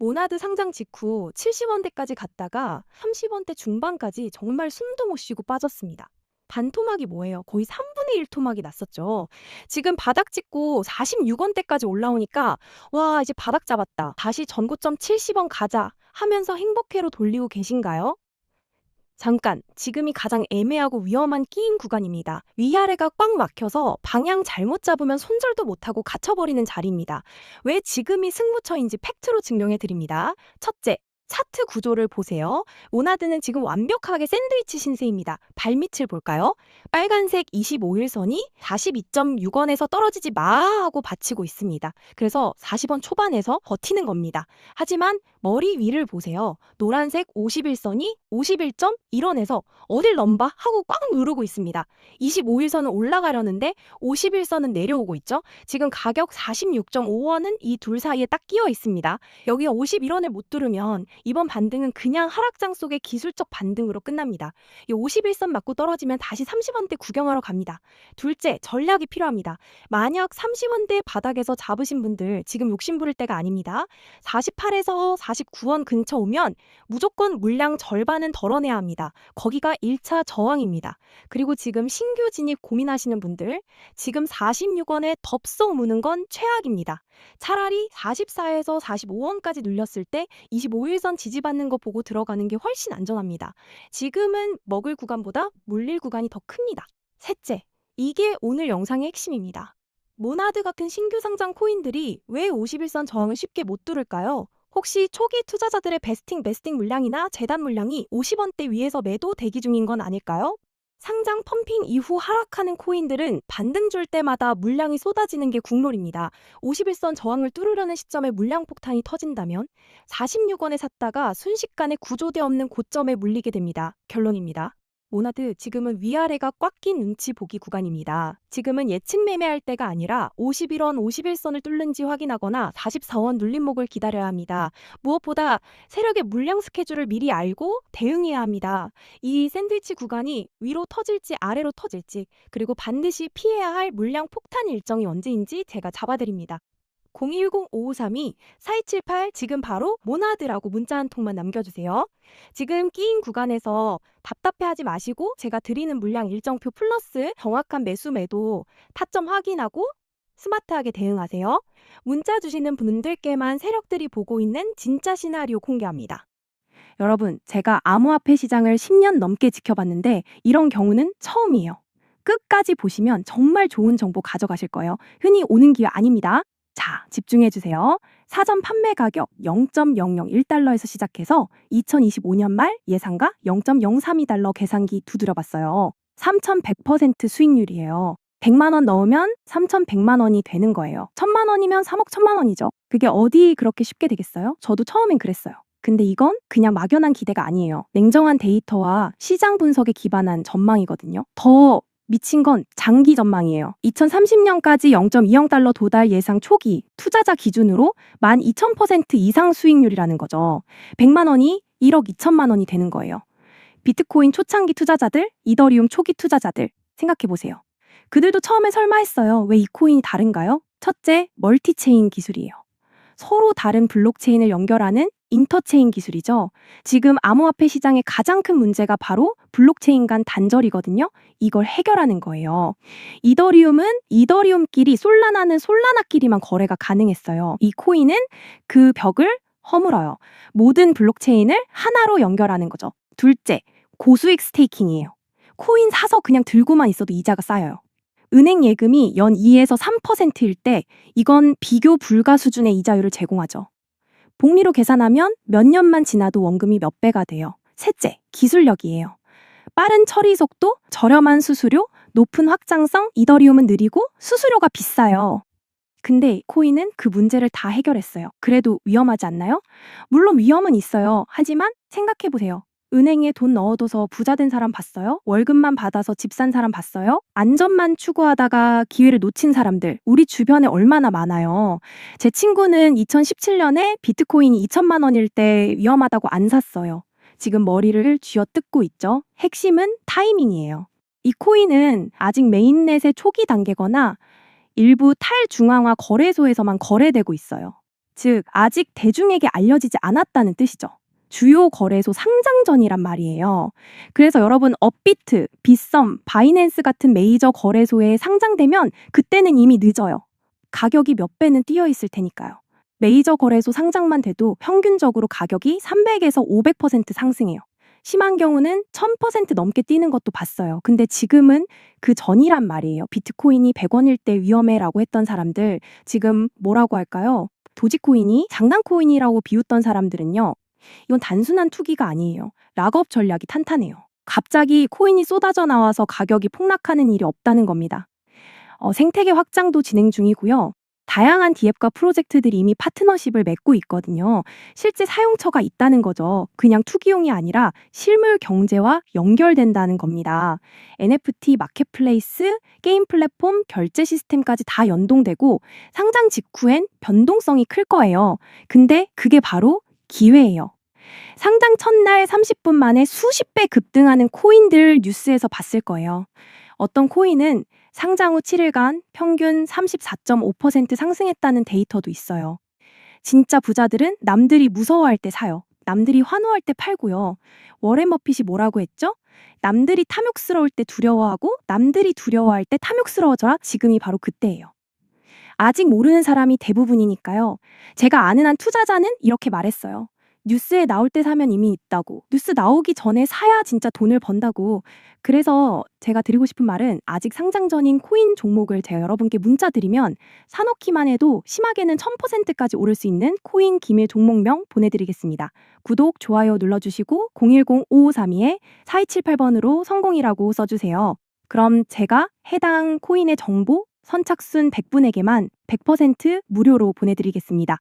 모나드 상장 직후 70원대까지 갔다가 30원대 중반까지 정말 숨도 못 쉬고 빠졌습니다. 반토막이 뭐예요? 거의 3분의 1 토막이 났었죠. 지금 바닥 찍고 46원대까지 올라오니까 와, 이제 바닥 잡았다. 다시 전고점 70원 가자 하면서 행복회로 돌리고 계신가요? 잠깐, 지금이 가장 애매하고 위험한 끼임 구간입니다. 위아래가 꽉 막혀서 방향 잘못 잡으면 손절도 못하고 갇혀버리는 자리입니다. 왜 지금이 승부처인지 팩트로 증명해 드립니다. 첫째, 차트 구조를 보세요. 모나드는 지금 완벽하게 샌드위치 신세입니다. 발밑을 볼까요? 빨간색 25일선이 42.6원에서 떨어지지 마 하고 받치고 있습니다. 그래서 40원 초반에서 버티는 겁니다. 하지만 머리 위를 보세요. 노란색 51선이 51.1원에서 어딜 넘봐 하고 꽉 누르고 있습니다. 25일선은 올라가려는데 51선은 내려오고 있죠. 지금 가격 46.5원은 이 둘 사이에 딱 끼어 있습니다. 여기 51원을 못 뚫으면 이번 반등은 그냥 하락장 속의 기술적 반등으로 끝납니다. 이 51선 맞고 떨어지면 다시 30원대 구경하러 갑니다. 둘째, 전략이 필요합니다. 만약 30원대 바닥에서 잡으신 분들 지금 욕심 부릴 때가 아닙니다. 48에서 49원 근처 오면 무조건 물량 절반은 덜어내야 합니다. 거기가 1차 저항입니다. 그리고 지금 신규 진입 고민하시는 분들 지금 46원에 덥석 무는 건 최악입니다. 차라리 44에서 45원까지 눌렸을 때 25일선 지지받는 거 보고 들어가는 게 훨씬 안전합니다. 지금은 먹을 구간보다 물릴 구간이 더 큽니다. 셋째, 이게 오늘 영상의 핵심입니다. 모나드 같은 신규 상장 코인들이 왜 51선 저항을 쉽게 못 뚫을까요? 혹시 초기 투자자들의 베스팅 베스팅 물량이나 재단 물량이 50원대 위에서 매도 대기 중인 건 아닐까요? 상장 펌핑 이후 하락하는 코인들은 반등 줄 때마다 물량이 쏟아지는 게 국룰입니다. 51선 저항을 뚫으려는 시점에 물량 폭탄이 터진다면 46원에 샀다가 순식간에 구조대 없는 고점에 물리게 됩니다. 결론입니다. 모나드 지금은 위아래가 꽉 낀 눈치 보기 구간입니다. 지금은 예측 매매할 때가 아니라 51원 51선을 뚫는지 확인하거나 44원 눌림목을 기다려야 합니다. 무엇보다 세력의 물량 스케줄을 미리 알고 대응해야 합니다. 이 샌드위치 구간이 위로 터질지 아래로 터질지 그리고 반드시 피해야 할 물량 폭탄 일정이 언제인지 제가 잡아드립니다. 010-5532-4278 지금 바로 모나드라고 문자 한 통만 남겨주세요. 지금 끼인 구간에서 답답해하지 마시고 제가 드리는 물량 일정표 플러스 정확한 매수 매도 타점 확인하고 스마트하게 대응하세요. 문자 주시는 분들께만 세력들이 보고 있는 진짜 시나리오 공개합니다. 여러분, 제가 암호화폐 시장을 10년 넘게 지켜봤는데 이런 경우는 처음이에요. 끝까지 보시면 정말 좋은 정보 가져가실 거예요. 흔히 오는 기회 아닙니다. 자, 집중해 주세요. 사전 판매 가격 0.001달러에서 시작해서 2025년 말 예상가 0.032달러 계산기 두드려 봤어요. 3,100% 수익률이에요. 100만 원 넣으면 3,100만 원이 되는 거예요. 1,000만 원이면 3억 1,000만 원이죠. 그게 어디 그렇게 쉽게 되겠어요? 저도 처음엔 그랬어요. 근데 이건 그냥 막연한 기대가 아니에요. 냉정한 데이터와 시장 분석에 기반한 전망이거든요. 더 미친 건 장기 전망이에요. 2030년까지 0.2억 달러 도달 예상 초기 투자자 기준으로 12,000% 이상 수익률이라는 거죠. 100만 원이 1억 2천만 원이 되는 거예요. 비트코인 초창기 투자자들, 이더리움 초기 투자자들 생각해 보세요. 그들도 처음에 설마 했어요. 왜 이 코인이 다른가요? 첫째, 멀티체인 기술이에요. 서로 다른 블록체인을 연결하는 인터체인 기술이죠. 지금 암호화폐 시장의 가장 큰 문제가 바로 블록체인 간 단절이거든요. 이걸 해결하는 거예요. 이더리움은 이더리움끼리 솔라나는 솔라나끼리만 거래가 가능했어요. 이 코인은 그 벽을 허물어요. 모든 블록체인을 하나로 연결하는 거죠. 둘째, 고수익 스테이킹이에요. 코인 사서 그냥 들고만 있어도 이자가 쌓여요. 은행 예금이 연 2에서 3%일 때 이건 비교 불가 수준의 이자율을 제공하죠. 복리로 계산하면 몇 년만 지나도 원금이 몇 배가 돼요. 셋째, 기술력이에요. 빠른 처리 속도, 저렴한 수수료, 높은 확장성, 이더리움은 느리고 수수료가 비싸요. 근데 코인은 그 문제를 다 해결했어요. 그래도 위험하지 않나요? 물론 위험은 있어요. 하지만 생각해보세요. 은행에 돈 넣어둬서 부자 된 사람 봤어요? 월급만 받아서 집 산 사람 봤어요? 안전만 추구하다가 기회를 놓친 사람들, 우리 주변에 얼마나 많아요. 제 친구는 2017년에 비트코인이 2천만 원일 때 위험하다고 안 샀어요. 지금 머리를 쥐어 뜯고 있죠. 핵심은 타이밍이에요. 이 코인은 아직 메인넷의 초기 단계거나 일부 탈중앙화 거래소에서만 거래되고 있어요. 즉 아직 대중에게 알려지지 않았다는 뜻이죠. 주요 거래소 상장 전이란 말이에요. 그래서 여러분 업비트, 빗썸, 바이낸스 같은 메이저 거래소에 상장되면 그때는 이미 늦어요. 가격이 몇 배는 뛰어 있을 테니까요. 메이저 거래소 상장만 돼도 평균적으로 가격이 300에서 500% 상승해요. 심한 경우는 1000% 넘게 뛰는 것도 봤어요. 근데 지금은 그 전이란 말이에요. 비트코인이 100원일 때 위험해라고 했던 사람들 지금 뭐라고 할까요? 도지코인이 장난코인이라고 비웃던 사람들은요. 이건 단순한 투기가 아니에요. 락업 전략이 탄탄해요. 갑자기 코인이 쏟아져 나와서 가격이 폭락하는 일이 없다는 겁니다. 어, 생태계 확장도 진행 중이고요. 다양한 디앱과 프로젝트들이 이미 파트너십을 맺고 있거든요. 실제 사용처가 있다는 거죠. 그냥 투기용이 아니라 실물 경제와 연결된다는 겁니다. NFT 마켓플레이스, 게임 플랫폼, 결제 시스템까지 다 연동되고 상장 직후엔 변동성이 클 거예요. 근데 그게 바로 기회예요. 상장 첫날 30분 만에 수십 배 급등하는 코인들 뉴스에서 봤을 거예요. 어떤 코인은 상장 후 7일간 평균 34.5% 상승했다는 데이터도 있어요. 진짜 부자들은 남들이 무서워할 때 사요. 남들이 환호할 때 팔고요. 워렌 버핏이 뭐라고 했죠? 남들이 탐욕스러울 때 두려워하고 남들이 두려워할 때 탐욕스러워져라. 지금이 바로 그때예요. 아직 모르는 사람이 대부분이니까요. 제가 아는 한 투자자는 이렇게 말했어요. 뉴스에 나올 때 사면 이미 있다고. 뉴스 나오기 전에 사야 진짜 돈을 번다고. 그래서 제가 드리고 싶은 말은 아직 상장 전인 코인 종목을 제가 여러분께 문자 드리면 사놓기만 해도 심하게는 1000%까지 오를 수 있는 코인 기밀 종목명 보내드리겠습니다. 구독, 좋아요 눌러주시고 010-5532-4278번으로 성공이라고 써주세요. 그럼 제가 해당 코인의 정보 선착순 100분에게만 100% 무료로 보내드리겠습니다.